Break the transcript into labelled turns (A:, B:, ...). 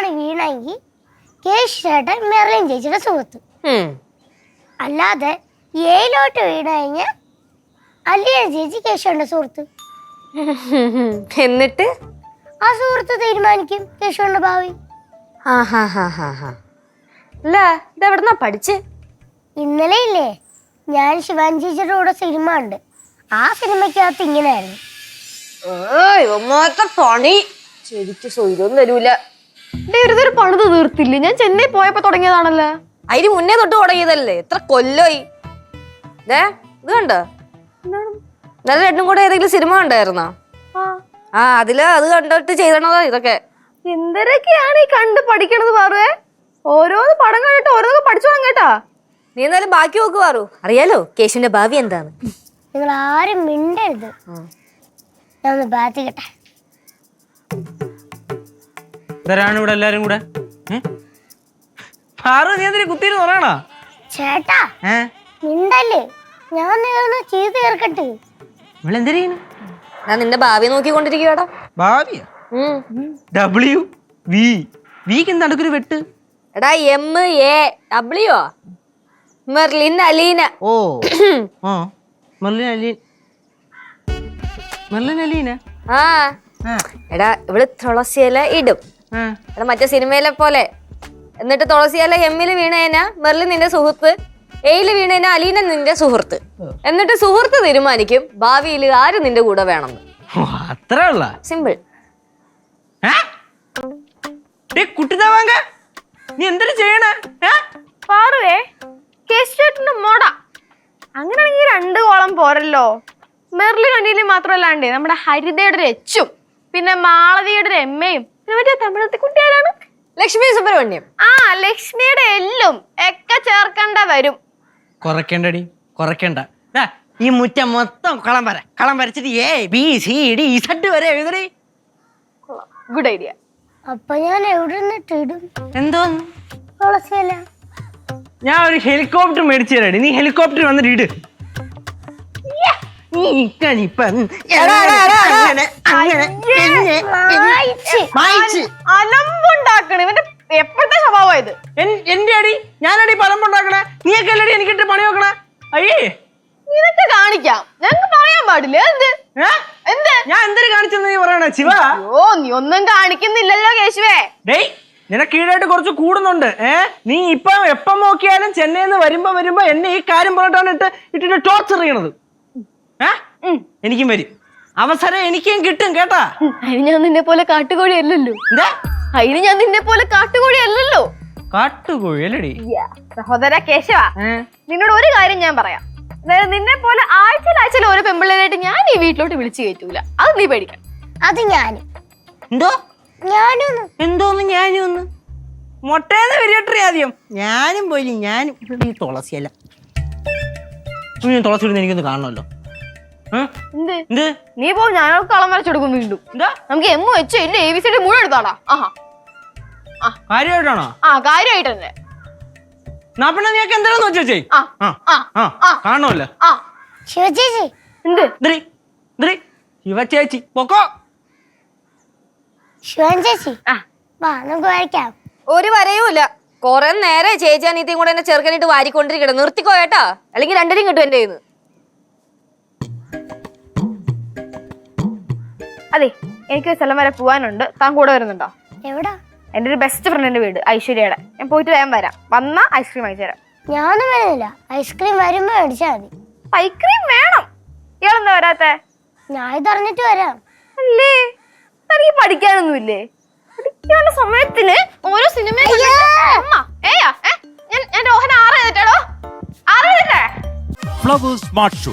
A: ഏയിലാണ് വീണെങ്കിൽ കേശ് ചേട്ടൻ ചേച്ചിയുടെ സുഹൃത്ത്. അല്ലാതെ ഏയിലോട്ട് വീണ് കഴിഞ്ഞാൽ അല്ലിയ ചേച്ചി കേശവന്റെ സുഹൃത്ത്.
B: എന്നിട്ട്?
A: ആ സുഹൃത്ത് തീരുമാനിക്കും കേശവന്റെ ഭാവി.
B: അല്ല ഇതെവിടുന്നാ പഠിച്ച്?
A: ഇന്നലെ ഇല്ലേ? ഞാൻ ശിവാൻ ചേച്ചിയുടെ കൂടെ സിനിമ ഉണ്ട് ആ സിനിമയ്ക്കകത്ത് ഇങ്ങനെയായിരുന്നു.
B: ഇവന്മാരുടെ പണി. ശരിക്കും സ്വൈരം തരൂല
C: ഇതൊരു പണിത് തീർത്തില്ലേ? ഞാൻ ചെന്നൈ പോയപ്പോ തുടങ്ങിയതാണല്ലോ.
B: അതിന് മുന്നേ തൊട്ട് തുടങ്ങിയതല്ലേ? എത്ര കൊല്ലോയി. ദേ ഇത് കണ്ടോ? ഇന്നലെ രണ്ടും കൂടെ ഏതെങ്കിലും സിനിമ കണ്ടായിരുന്നോ? ആ. അതിൽ അത് കണ്ടിട്ട് ചെയ്തണതാ ഇതൊക്കെ?
C: എന്തൊക്കെയാണ് ഈ കണ്ട് പഠിക്കണത് പാറുവേ? ഓരോന്ന് പടം കണ്ടിട്ട് ഓരോന്ന് പഠിച്ചു കേട്ടാ.
B: നീ എന്നാലും ബാക്കി നോക്ക് പാറു. അറിയാലോ കേശുവിന്റെ ഭാവി എന്താണ്
A: നിങ്ങൾ ആരും മിണ്ടരുത് ഞാൻ ഒന്ന് ബാത്തിക്കട്ടെ
D: ഇവരാണ് ഇവിടെ എല്ലാരും കൂടെ. ഏ? പാറു നീ എന്തിനു കുത്തിയിരുന്ന് പറയണോ
A: ചേട്ടാ
D: ഏ?
A: മിണ്ടല്ലേ? ഞാൻ നിങ്ങളൊന്ന് ചെയ്ത് തീർക്കട്ടെ
D: ഇവളെന്തിനു
B: ഞാൻ നിന്റെ ഭാവി നോക്കിക്കൊണ്ടിരിക്കുവാടാ.
D: ഭാവിയ?
B: ഉം.
D: ഡബ്ല്യു വി വിക്ക് നടുക്കൊരു വെട്ട്?
B: എടാ M A W Merlin Aleena.
D: ഓ. ആ. മെർലിൻ അലീൻ. മെർലിൻ അലീന?
B: ആ.
D: ആ.
B: എടാ ഇവൾ തുളസിയില ഇടും. മറ്റേ സിനിമയിലെ പോലെ. എന്നിട്ട് തുളസിയല്ല എമ്മിൽ വീണേന മെർലിൻ നിന്റെ സുഹൃത്ത് എയിൽ വീണേന അലീന നിന്റെ സുഹൃത്ത്. എന്നിട്ട് സുഹൃത്ത് തീരുമാനിക്കും ഭാവിയിൽ ആര് നിന്റെ കൂടെ
D: വേണം അത്രേ ഉള്ള?
B: സിമ്പിൾ.
D: കുട്ടിതാവാങ്ക നീ എന്തിനു ചെയ്യണേ?
C: പാറുവേ കേശുചേട്ടന്റെ മോട. അങ്ങനെയാണെങ്കിൽ രണ്ട് കോളം പോരല്ലോ. മെർലിൻ അനിലും മാത്രമല്ലാണ്ട് നമ്മുടെ ഹരിതയുടെ ഒരു എച്ചും പിന്നെ മാളവിയുടെ ഒരു എമ്മയും മറ്റേ തമിഴത്തെ കുട്ടിയാരാണ്?
B: ലക്ഷ്മി സുബ്രഹ്മണ്യം.
C: ആ ലക്ഷ്മിയുടെ എല്ലും ഒക്കെ ചേർക്കണ്ട വരും.
D: കുറയ്ക്കണ്ടടി കുറയ്ക്കണ്ട. ദാ, ഈ മുറ്റം മൊത്തം കളം വര കളം വരച്ചിട്ട് A B C D Z വരെ എഴുതടി.
C: ഗുഡ് ഐഡിയ
A: അപ്പൊ ഞാൻ എവിടെ നിന്നിട്ട് ഇടും
D: എന്തോ
A: തുളസിയല്ല
D: ഞാൻ ഒരു ഹെലികോപ്റ്റർ മേടിച്ചു തരാടി. നീ ഹെലികോപ്റ്റർ വന്നിട്ട് ഇട്. നീ ഇക്കണിപ്പം അങ്ങനെ, അങ്ങനെ, പിന്നെ,
A: വായിച്ച്
D: വായിച്ച്.
C: അലമ്പുണ്ടാക്കണ ഇവന്റെ എപ്പോഴത്തെ സ്വഭാവം ഇത്?
D: എൻ- എന്റെ അടി ഞാനടി പദം ഉണ്ടാക്കണേ നീയൊക്കെ അല്ലടി എനിക്കിട്ട് പണി വെക്കണേ. അയ്യേ.
C: നിനക്ക് കാണിക്കാം. ഞങ്ങക്ക് പറയാൻ പാടില്ല. എന്ത്?
D: ഏ?
C: എന്ത്?
D: ഞാൻ എന്തൊരു കാണിച്ചെന്ന് നീ പറയണേ ശിവ?
C: ഓ നീ ഒന്നും കാണിക്കുന്നില്ലല്ലോ കേശുവേ.
D: ഡേയ് നിനക്ക് ഈടായിട്ട് കുറച്ച് കൂടുന്നുണ്ട്. ഏ? നീ ഇപ്പൊ എപ്പം നോക്കിയാലും ചെന്നൈന്ന് നിന്ന് വരുമ്പോ വരുമ്പോ എന്നെ ഈ കാര്യം പറഞ്ഞിട്ടാണ് ഇട്ട് ഇട്ടിട്ട് ടോർച്ചർ ചെയ്യണത്. എനിക്കും വരും. അവസരം എനിക്കും കിട്ടും കേട്ടാ.
C: അതിന് ഞാൻ നിന്നെ പോലെ കാട്ടുകോഴി അല്ലല്ലോ.
D: എന്താ?
C: അതിന് ഞാൻ നിന്നെ പോലെ കാട്ടുകോഴി അല്ലല്ലോ.
D: കാട്ടുകോഴി അല്ലടി.
C: സഹോദര കേശവ നിന്നോട് ഒരു കാര്യം ഞാൻ പറയാം. അതായത് നിന്നെ പോലെ ആഴ്ചയിൽ ആഴ്ചയിൽ ഓരോ പെമ്പിള്ളേരായിട്ട് ഞാൻ ഈ വീട്ടിലോട്ട് വിളിച്ചു കയറ്റൂല. അത് നീ പേടിക്കണം
A: അത് ഞാൻ
D: എന്തോ?
A: ഞാനൊന്ന്.
D: എന്തോന്ന് ഞാനും ഒന്ന് മുട്ടേന്ന് വരികട്ടെ ആദ്യം. ഞാനും പോയി ഞാനും. ഈ തുളസിയല്ല. തുളസി ഇടുന്ന എനിക്കൊന്ന് കാണണമല്ലോ?
C: എന്ത്?
D: എന്ത്?
C: നീ പോ ഞങ്ങൾക്ക് കളം വരച്ചു കൊടുക്കും വീണ്ടും.
D: എന്താ?
C: നമുക്ക് എം വെച്ച് എന്റെ എ ബി സിയുടെ മുഴുവൻ എടുത്താടാ. ആഹാ.
D: കാര്യമായിട്ടാണോ?
C: ആ കാര്യമായിട്ട് തന്നെ
D: പിന്നെ എന്താണെന്ന് വെച്ചേ?
A: ശിവചേച്ചി.
C: എന്ത്?
D: ദൃ ദൃ ശിവ ചേച്ചി പൊക്കോ.
A: ശിവൻ
C: ആ.
A: വാ നമുക്ക്
B: ഒരു വരയുമില്ല കൊറേ നേരെ ചേച്ചി അനീത്തിയും കൂടെ എന്നെ ചെറുക്കനിട്ട് വാരിക്കൊണ്ടിരിക്കട്ടെ നിർത്തിക്കോ കേട്ടാ അല്ലെങ്കിൽ രണ്ടരും കിട്ടും എന്റെ കയ്യിന്ന്.
C: അതെ എനിക്ക് ഒരു സ്ഥലം വരെ പോവാനുണ്ട്. താൻ കൂടെ വരുന്നുണ്ടോ?
A: എവിടാ?
C: എന്റെ ഒരു ബെസ്റ്റ് ഫ്രണ്ടിന്റെ വീട് ഐശ്വര്യയുടെ. ഞാൻ പോയിട്ട് വേഗം വരാം. വന്ന ഐസ്ക്രീം അയച്ചു തരാം.
A: ഞാനും വരുന്നില്ല ഐസ്ക്രീം വരുമ്പോ അടിച്ചാൽ മതി.
C: ഐസ്ക്രീം വേണം. ഇയാളെന്താ വരാത്തെ?
A: ഞാൻ ഇതറിഞ്ഞിട്ട് വരാം.
C: അല്ലേ? തനിക്ക് പഠിക്കാനൊന്നുമില്ലേ? പഠിക്കാനുള്ള സമയത്തിന് ഓരോ സിനിമ ഏയാ ഏ? ഞാൻ ഞാൻ രോഹൻ ആറ് ചെയ്തിട്ടോ ആറ് ചെയ്തിട്ടേ
E: ഫ്ലവേഴ്സ് സ്മാർട്ട് ഷോ.